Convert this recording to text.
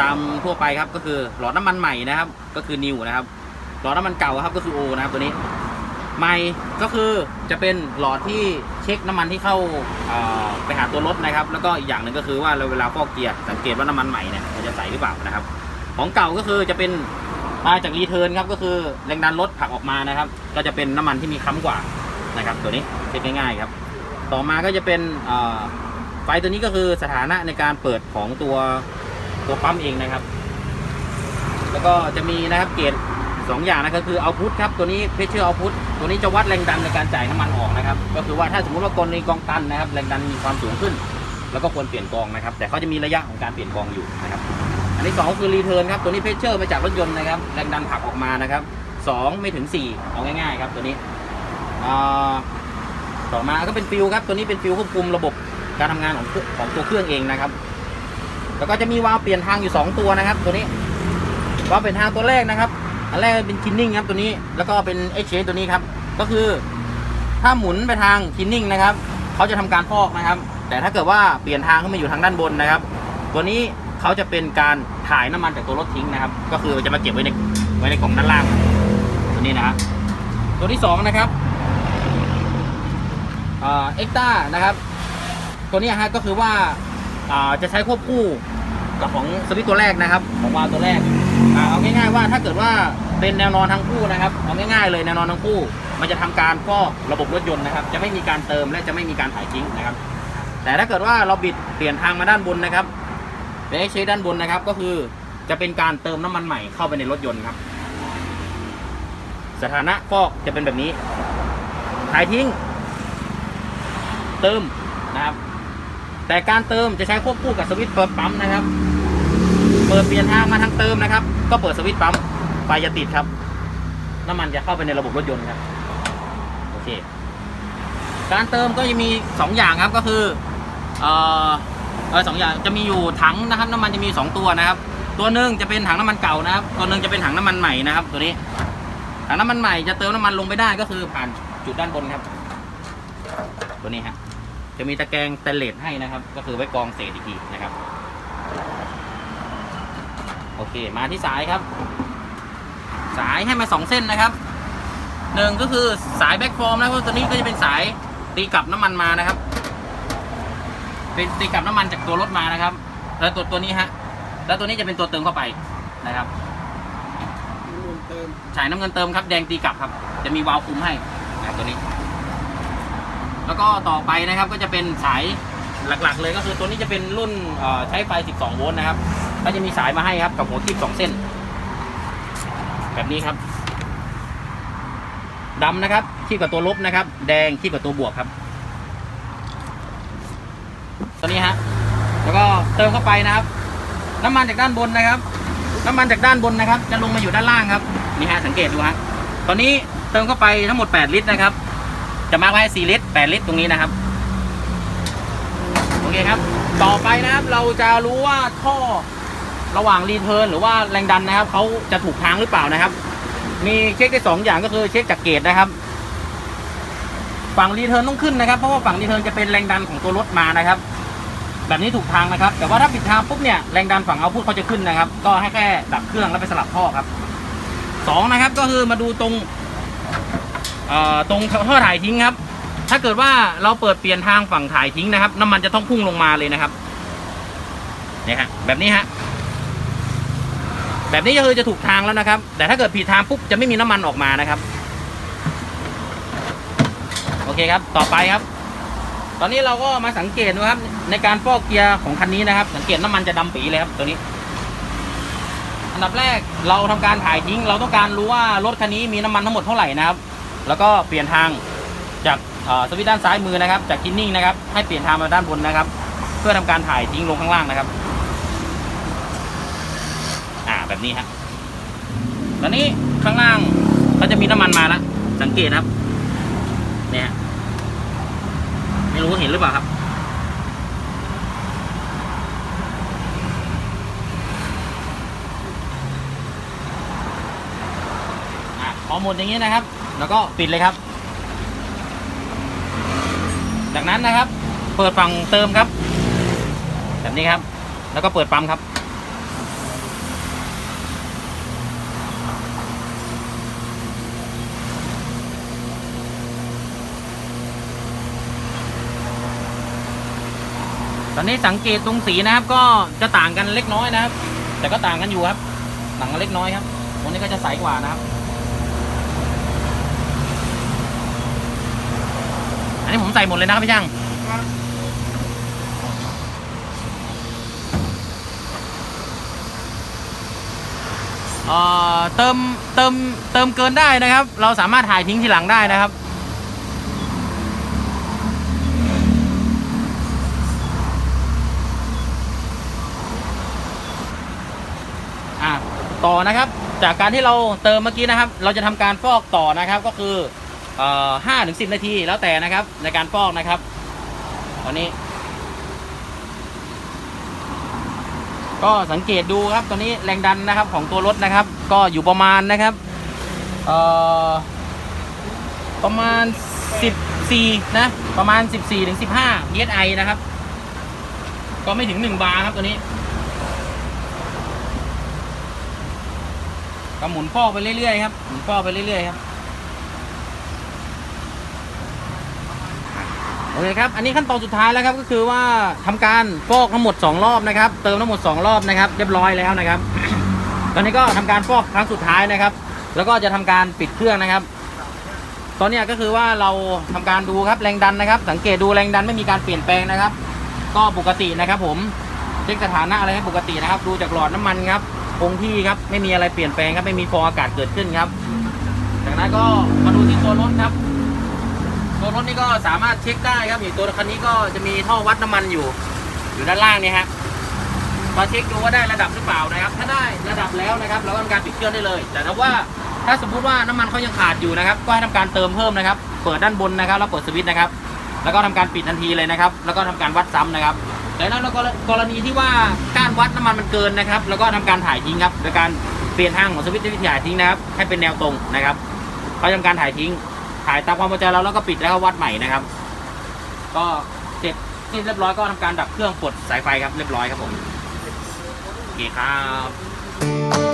ตามทั่วไปครับก็คือหลอดน้ำมันใหม่นะครับ ก็คือนิวนะครับ หลอดน้ำมันเก่าครับก็คือโอนะครับตัวนี้ ใหม่ก็คือจะเป็นหลอดที่เช็คน้ำมันที่เข้าไปหาตัวรถนะครับ แล้วก็อีกอย่างหนึ่งก็คือว่าเราเวลาฟอกเกียร์สังเกตว่าน้ำมันใหม่เนี่ยมันจะใสหรือเปล่านะครับ ของเก่าก็คือจะเป็นมาจากรีเทิร์นครับก็คือแรงดันรถผลักออกมานะครับ ก็จะเป็นน้ำมันที่มีค้ำกว่านะครับ ตัวนี้เช็คง่ายๆครับ ต่อมาก็จะเป็นไฟตัวนี้ก็คือสถานะในการเปิดของตัว ตัวปั๊มเองนะครับ แล้วก็จะมีนะครับเกจสองอย่างนะครับคือเอาพุทครับตัวนี้เพชเชอร์เอาพุทตัวนี้จะวัดแรงดันในการจ่ายน้ำมันออกนะครับ ก็คือว่าถ้าสมมติว่ากรณีกองตันนะครับแรงดันมีความสูงขึ้น แล้วก็ควรเปลี่ยนกองนะครับ แต่เขาจะมีระยะของการเปลี่ยนกองอยู่นะครับ อันที่สองคือรีเทิร์นครับตัวนี้เพชเชอร์มาจากรถยนต์นะครับแรงดันผลักออกมานะครับสองไม่ถึงสี่เอาง่ายๆครับตัวนี้ต่อมาก็เป็นฟิวครับตัวนี้เป็นฟิวควบคุมระบบการทำงานของของตัวเครื่องเองนะครับ แล้วก็จะมีวาล์วเปลี่ยนทางอยู่สองตัวนะครับ ตัวนี้วาล์วเปลี่ยนทางตัวแรกนะครับ อันแรกเป็นคินนิ่งครับตัวนี้แล้วก็เป็นเอชตัวนี้ครับ ก็คือถ้าหมุนไปทางคินนิ่งนะครับเขาจะทำการฟอกนะครับ แต่ถ้าเกิดว่าเปลี่ยนทางขึ้นมาอยู่ทางด้านบนนะครับ ตัวนี้เขาจะเป็นการถ่ายน้ำมันจากตัวรถทิ้งนะครับ ก็คือจะมาเก็บไว้ในไว้ในกล่องด้านล่าง ตัวนี้นะครับตัวที่สองนะครับเอ็กต้านะครับ ตัวนี้ฮะก็คือว่าจะใช้ควบคู่ กับของสวิตช์ตัวแรกนะครับ ของวาล์วตัวแรกอ่าเอาง่ายๆว่าถ้าเกิดว่าเป็นแนวนอนทั้งคู่นะครับเอาง่ายๆเลยแนวนอนทั้งคู่ มันจะทำการฟอกระบบรถยนต์นะครับ จะไม่มีการเติมและจะไม่มีการถ่ายทิ้งนะครับ แต่ถ้าเกิดว่าเราบิดเปลี่ยนทางมาด้านบนนะครับเป็นเอ็กด้านบนนะครับ ก็คือจะเป็นการเติมน้ำมันใหม่เข้าไปในรถยนต์ครับ สถานะฟอกจะเป็นแบบนี้ถ่ายทิ้ง เติมนะครับ แต่การเติมจะใช้ควบคู่กับสวิตช์เปิดปั๊มนะครับ เปิดเปลี่ยนทางมาทางเติมนะครับ ก็เปิดสวิตช์ปั๊มไฟจะติดครับ น้ำมันจะเข้าไปในระบบรถยนต์ครับโอเคการเติมก็จะมีสองอย่างครับก็คือเอ่อเออสองอย่างจะมีอยู่ถังนะครับน้ำมันจะมีสองตัวนะครับ ตัวหนึ่งจะเป็นถังน้ำมันเก่านะครับ ตัวหนึ่งจะเป็นถังน้ำมันใหม่นะครับ ตัวนี้ถังน้ำมันใหม่จะเติมน้ำมันลงไปได้ก็คือผ่านจุดด้านบนครับ ตัวนี้ครับ จะมีตะแกรงสเตนเลสให้นะครับ ก็คือไว้กรองเศษอีกทีนะครับ โอเค มาที่สายครับ สายให้มาสองเส้นนะครับหนึ่งก็คือสายแบ็กฟอร์มนะครับตัวนี้ก็จะเป็นสายตีกลับน้ำมันมานะครับ เป็นตีกลับน้ำมันจากตัวรถมานะครับ แล้วตัวตัวนี้ฮะ แล้วตัวนี้จะเป็นตัวเติมเข้าไปนะครับเติมฉายน้ำเงินเติมครับแดงตีกลับครับ จะมีวาล์วคุมให้นะครับตัวนี้ แล้วก็ต่อไปนะครับก็จะเป็นสายหลักๆ เลยก็คือตัวนี้จะเป็นรุ่นใช้ไฟ 12 โวลต์นะครับก็จะมีสายมาให้ครับกับหัวคีบ2เส้น แบบนี้ครับดำนะครับคีบกับตัวลบนะครับ แดงคีบกับตัวบวกครับ ตัวนี้ฮะแล้วก็เติมเข้าไปนะครับ น้ำมันจากด้านบนนะครับ น้ำมันจากด้านบนนะครับ จะลงมาอยู่ด้านล่างครับนี่ฮะสังเกตดูฮะตอนนี้เติมเข้าไปทั้งหมด 8 ลิตรนะครับ จะมาไว้4ลิตร8ลิตรตรงนี้นะครับ โอเคครับ ต่อไปนะครับ เราจะรู้ว่าท่อระหว่างรีเทิร์นหรือว่าแรงดันนะครับเขาจะถูกทางหรือเปล่านะครับ มีเช็คได้สองอย่างก็คือเช็คจากเกจนะครับฝั่งรีเทิร์นต้องขึ้นนะครับเพราะว่าฝั่งรีเทิร์นจะเป็นแรงดันของตัวรถมานะครับ แบบนี้ถูกทางนะครับ แต่ว่าถ้าผิดทางปุ๊บเนี่ยแรงดันฝั่งเอาพุทเขาจะขึ้นนะครับ ก็ให้แค่ดับเครื่องแล้วไปสลับท่อครับสองนะครับก็คือมาดูตรง ตรงท่อถ่ายทิ้งครับ ถ้าเกิดว่าเราเปิดเปลี่ยนทางฝั่งถ่ายทิ้งนะครับ น้ำมันจะต้องพุ่งลงมาเลยนะครับเนี่ยฮะแบบนี้ฮะแบบนี้ก็คือจะถูกทางแล้วนะครับ แต่ถ้าเกิดผิดทางปุ๊บจะไม่มีน้ำมันออกมานะครับ โอเคครับ ต่อไปครับ ตอนนี้เราก็มาสังเกตดูครับ ในการฟอกเกียร์ของคันนี้นะครับ สังเกตน้ำมันจะดำปีเลยครับตัวนี้ อันดับแรกเราทำการถ่ายทิ้ง เราต้องการรู้ว่ารถคันนี้มีน้ำมันทั้งหมดเท่าไหร่นะครับ แล้วก็เปลี่ยนทางจากสวิตช์ด้านซ้ายมือนะครับ จากทินนิ่งนะครับ ให้เปลี่ยนทางมาด้านบนนะครับ เพื่อทำการถ่ายทิ้งลงข้างล่างนะครับ อ่าแบบนี้ฮะตอนนี้ข้างล่างก็จะมีน้ำมันมาแล้วสังเกตนะครับ เนี่ยไม่รู้เห็นหรือเปล่าครับ หมดอย่างนี้นะครับ แล้วก็ปิดเลยครับ จากนั้นนะครับ เปิดฝั่งเติมครับ แบบนี้ครับ แล้วก็เปิดปั๊มครับ ตอนนี้สังเกตตรงสีนะครับ ก็จะต่างกันเล็กน้อยนะครับ แต่ก็ต่างกันอยู่ครับหนังเล็กน้อยครับตัวนี้ก็จะใสกว่านะครับ นี้ผมใส่หมดเลยนะครับพี่ช่างเติมเติมเติมเกินได้นะครับ เราสามารถถ่ายทิ้งทีหลังได้นะครับ ต่อนะครับ จากการที่เราเติมเมื่อกี้นะครับ เราจะทำการฟอกต่อนะครับก็คือ ห้าถึงสิบนาทีแล้วแต่นะครับ ในการฟอกนะครับตอนนี้ ก็สังเกตดูครับตอนนี้แรงดันนะครับของตัวรถนะครับ ก็อยู่ประมาณนะครับเอ่อประมาณ 14 นะ ประมาณ 14ถึง15 psi นะครับ ก็ไม่ถึง 1 บาร์ครับตัวนี้ก็หมุนฟอกไปเรื่อยๆครับหมุนฟอกไปเรื่อยๆครับ อเคครับอันนี้ขั้นตอนสุดท้ายแล้วครับก็คือว่าทำการฟอกทั้งหมด 2 รอบนะครับ เติมทั้งหมด 2 รอบนะครับ เรียบร้อยแล้วนะครับ ตอนนี้ก็ทำการฟอกครั้งสุดท้ายนะครับ แล้วก็จะทำการปิดเครื่องนะครับ ตอนนี้ก็คือว่าเราทำการดูครับแรงดันนะครับ สังเกตดูแรงดันไม่มีการเปลี่ยนแปลงนะครับ ก็ปกตินะครับ ผมเช็คสถานะอะไรให้ปกตินะครับ ดูจากหลอดน้ำมันครับคงที่ครับไม่มีอะไรเปลี่ยนแปลงครับไม่มีฟองอากาศเกิดขึ้นครับ จากนั้นก็มาดูที่ตัวรถครับ ตัวรถนี่ก็สามารถเช็คได้ครับอยู่ตัวคันนี้ก็จะมีท่อวัดน้ำมันอยู่ อยู่ด้านล่างนี่ฮะมาเช็คดูว่าได้ระดับหรือเปล่านะครับ ถ้าได้ระดับแล้วนะครับ เราก็ทำการปิดเครื่องได้เลย แต่ถ้าว่าถ้าสมมุติว่าน้ำมันเขายังขาดอยู่นะครับ ก็ให้ทำการเติมเพิ่มนะครับ เปิดด้านบนนะครับ แล้วเปิดสวิตช์นะครับ แล้วก็ทำการปิดทันทีเลยนะครับ แล้วก็ทำการวัดซ้ำนะครับแต่แล้วกรณีที่ว่าการวัดน้ำมันมันเกินนะครับ แล้วก็ทำการถ่ายทิ้งครับ โดยการเปลี่ยนทางของสวิตช์ที่ถ่ายทิ้งนะครับ ให้เป็นแนวตรงนะครับเขาทำการถ่ายทิ้ง ถ่ายตามความพอใจเราแล้วก็ปิดแล้วก็วัดใหม่นะครับ ก็เสร็จสิ้นเรียบร้อยก็ทำการดับเครื่องปลดสายไฟครับเรียบร้อยครับผมโอเคครับ